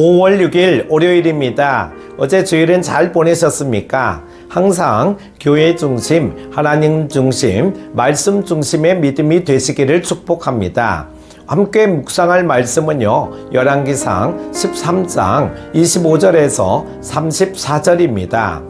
5월 6일 월요일입니다. 어제 주일은 잘 보내셨습니까? 항상 교회 중심, 하나님 중심, 말씀 중심의 믿음이 되시기를 축복합니다. 함께 묵상할 말씀은요, 열왕기상 13장 25절에서 34절입니다.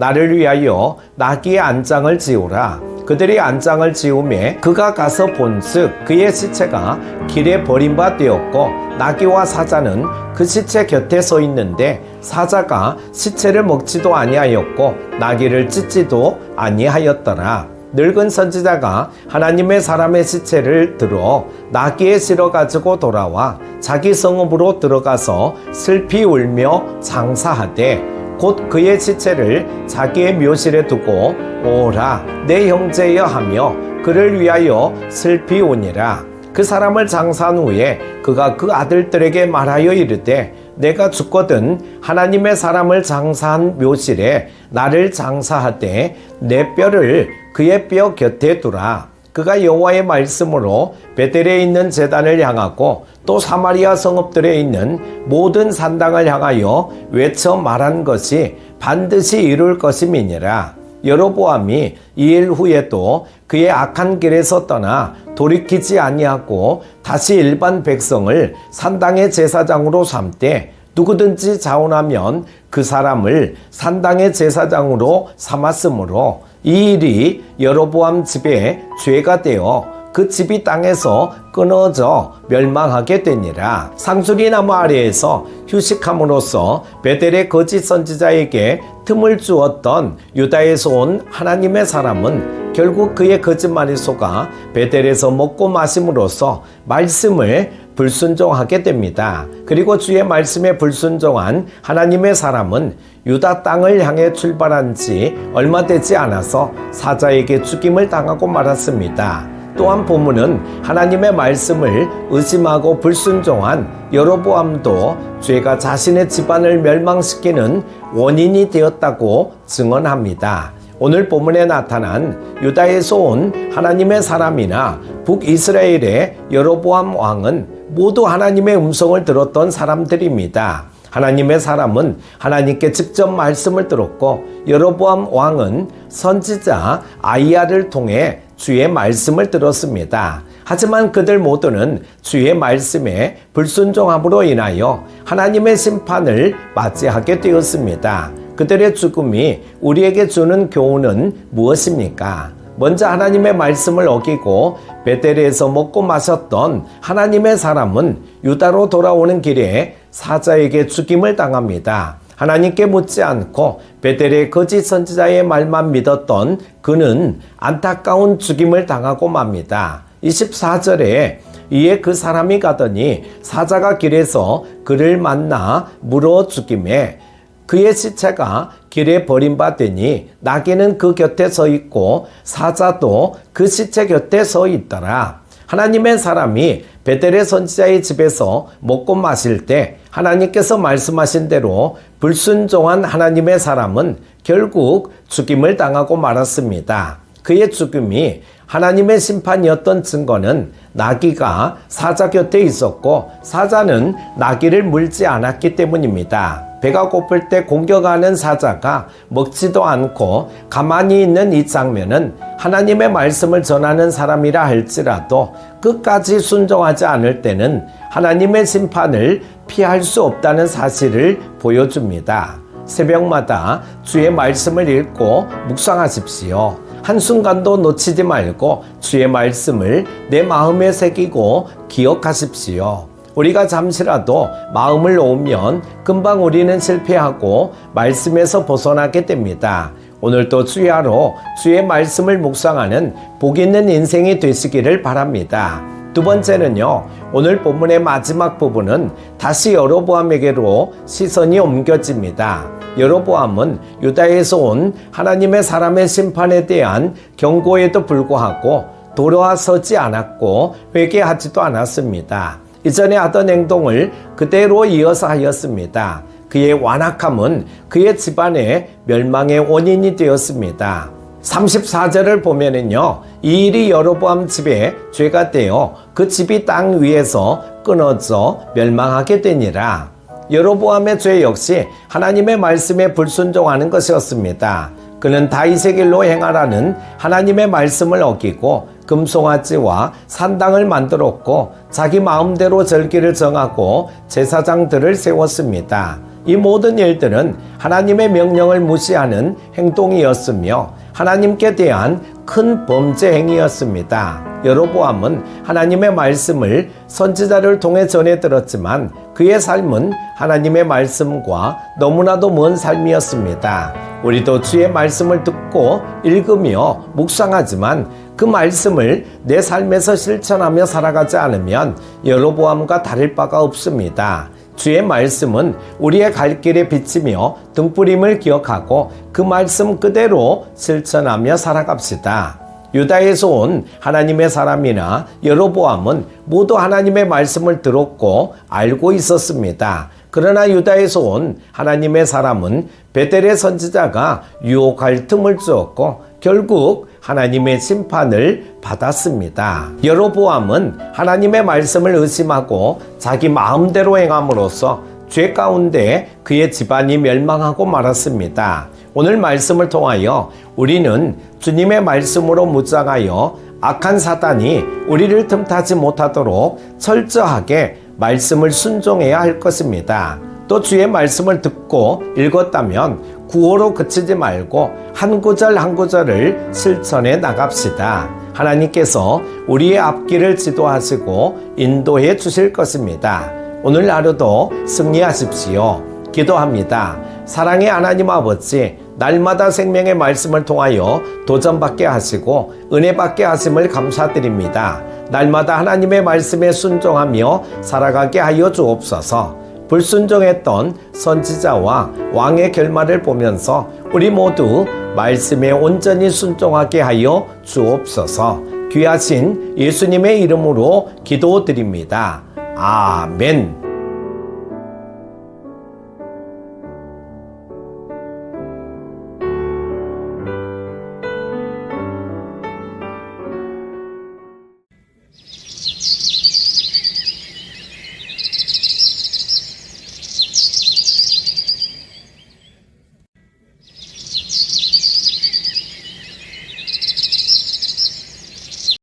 나를 위하여 나귀의 안장을 지우라. 그들이 안장을 지우매 그가 가서 본즉 그의 시체가 길에 버림바 되었고 나귀와 사자는 그 시체 곁에 서 있는데 사자가 시체를 먹지도 아니하였고 나귀를 찢지도 아니하였더라. 늙은 선지자가 하나님의 사람의 시체를 들어 나귀에 실어 가지고 돌아와 자기 성읍으로 들어가서 슬피 울며 장사하되 곧 그의 시체를 자기의 묘실에 두고 오라 내 형제여 하며 그를 위하여 슬피 오니라. 그 사람을 장사한 후에 그가 그 아들들에게 말하여 이르되 내가 죽거든 하나님의 사람을 장사한 묘실에 나를 장사하되 내 뼈를 그의 뼈 곁에 두라 그가 여호와의 말씀으로 베델에 있는 제단을 향하고 또 사마리아 성읍들에 있는 모든 산당을 향하여 외쳐 말한 것이 반드시 이룰 것임이니라. 여로보암이 이 일 후에도 그의 악한 길에서 떠나 돌이키지 아니하고 다시 일반 백성을 산당의 제사장으로 삼되 누구든지 자원하면 그 사람을 산당의 제사장으로 삼았으므로 이 일이 여로보암 집에 죄가 되어 그 집이 땅에서 끊어져 멸망하게 되니라. 상수리 나무 아래에서 휴식함으로써 베델의 거짓 선지자에게 틈을 주었던 유다에서 온 하나님의 사람은 결국 그의 거짓말에 속아 베델에서 먹고 마심으로써 말씀을 불순종하게 됩니다. 그리고 주의 말씀에 불순종한 하나님의 사람은 유다 땅을 향해 출발한 지 얼마 되지 않아서 사자에게 죽임을 당하고 말았습니다. 또한 본문은 하나님의 말씀을 의심하고 불순종한 여로보암도 죄가 자신의 집안을 멸망시키는 원인이 되었다고 증언합니다. 오늘 본문에 나타난 유다에서 온 하나님의 사람이나 북이스라엘의 여로보암 왕은 모두 하나님의 음성을 들었던 사람들입니다. 하나님의 사람은 하나님께 직접 말씀을 들었고 여로보암 왕은 선지자 아이야를 통해 주의 말씀을 들었습니다. 하지만 그들 모두는 주의 말씀에 불순종함으로 인하여 하나님의 심판을 맞이하게 되었습니다. 그들의 죽음이 우리에게 주는 교훈은 무엇입니까? 먼저 하나님의 말씀을 어기고 베델에서 먹고 마셨던 하나님의 사람은 유다로 돌아오는 길에 사자에게 죽임을 당합니다. 하나님께 묻지 않고 베델의 거짓 선지자의 말만 믿었던 그는 안타까운 죽임을 당하고 맙니다. 24절에 이에 그 사람이 가더니 사자가 길에서 그를 만나 물어 죽임에 그의 시체가 길에 버림받으니 나귀는 그 곁에 서 있고 사자도 그 시체 곁에 서 있더라. 하나님의 사람이 베델의 선지자의 집에서 먹고 마실 때 하나님께서 말씀하신 대로 불순종한 하나님의 사람은 결국 죽임을 당하고 말았습니다. 그의 죽음이 하나님의 심판이었던 증거는 나귀가 사자 곁에 있었고 사자는 나귀를 물지 않았기 때문입니다. 배가 고플 때 공격하는 사자가 먹지도 않고 가만히 있는 이 장면은 하나님의 말씀을 전하는 사람이라 할지라도 끝까지 순종하지 않을 때는 하나님의 심판을 피할 수 없다는 사실을 보여줍니다. 새벽마다 주의 말씀을 읽고 묵상하십시오. 한순간도 놓치지 말고 주의 말씀을 내 마음에 새기고 기억하십시오. 우리가 잠시라도 마음을 놓으면 금방 우리는 실패하고 말씀에서 벗어나게 됩니다. 오늘도 주야로 주의 말씀을 묵상하는 복 있는 인생이 되시기를 바랍니다. 두 번째는요, 오늘 본문의 마지막 부분은 다시 여로보암에게로 시선이 옮겨집니다. 여로보암은 유다에서 온 하나님의 사람의 심판에 대한 경고에도 불구하고 돌아서지 않았고 회개하지도 않았습니다. 이전에 하던 행동을 그대로 이어서 하였습니다. 그의 완악함은 그의 집안의 멸망의 원인이 되었습니다. 34절을 보면은요, 이 일이 여로보암 집에 죄가 되어 그 집이 땅 위에서 끊어져 멸망하게 되니라. 여로보암의 죄 역시 하나님의 말씀에 불순종하는 것이었습니다. 그는 다윗의 길로 행하라는 하나님의 말씀을 어기고 금송아지와 산당을 만들었고 자기 마음대로 절기를 정하고 제사장들을 세웠습니다. 이 모든 일들은 하나님의 명령을 무시하는 행동이었으며 하나님께 대한 큰 범죄 행위였습니다. 여로보암은 하나님의 말씀을 선지자를 통해 전해 들었지만 그의 삶은 하나님의 말씀과 너무나도 먼 삶이었습니다. 우리도 주의 말씀을 듣고 읽으며 묵상하지만 그 말씀을 내 삶에서 실천하며 살아가지 않으면 여로보암과 다를 바가 없습니다. 주의 말씀은 우리의 갈 길에 비치며 등불임을 기억하고 그 말씀 그대로 실천하며 살아갑시다. 유다에서 온 하나님의 사람이나 여로보암은 모두 하나님의 말씀을 들었고 알고 있었습니다. 그러나 유다에서 온 하나님의 사람은 베델의 선지자가 유혹할 틈을 주었고 결국 하나님의 심판을 받았습니다. 여로보암은 하나님의 말씀을 의심하고 자기 마음대로 행함으로써 죄 가운데 그의 집안이 멸망하고 말았습니다. 오늘 말씀을 통하여 우리는 주님의 말씀으로 무장하여 악한 사단이 우리를 틈타지 못하도록 철저하게 말씀을 순종해야 할 것입니다. 또 주의 말씀을 듣고 읽었다면 구호로 그치지 말고 한 구절 한 구절을 실천해 나갑시다. 하나님께서 우리의 앞길을 지도하시고 인도해 주실 것입니다. 오늘 하루도 승리하십시오. 기도합니다. 사랑의 하나님 아버지, 날마다 생명의 말씀을 통하여 도전받게 하시고 은혜받게 하심을 감사드립니다. 날마다 하나님의 말씀에 순종하며 살아가게 하여 주옵소서. 불순종했던 선지자와 왕의 결말을 보면서 우리 모두 말씀에 온전히 순종하게 하여 주옵소서. 귀하신 예수님의 이름으로 기도드립니다. 아멘.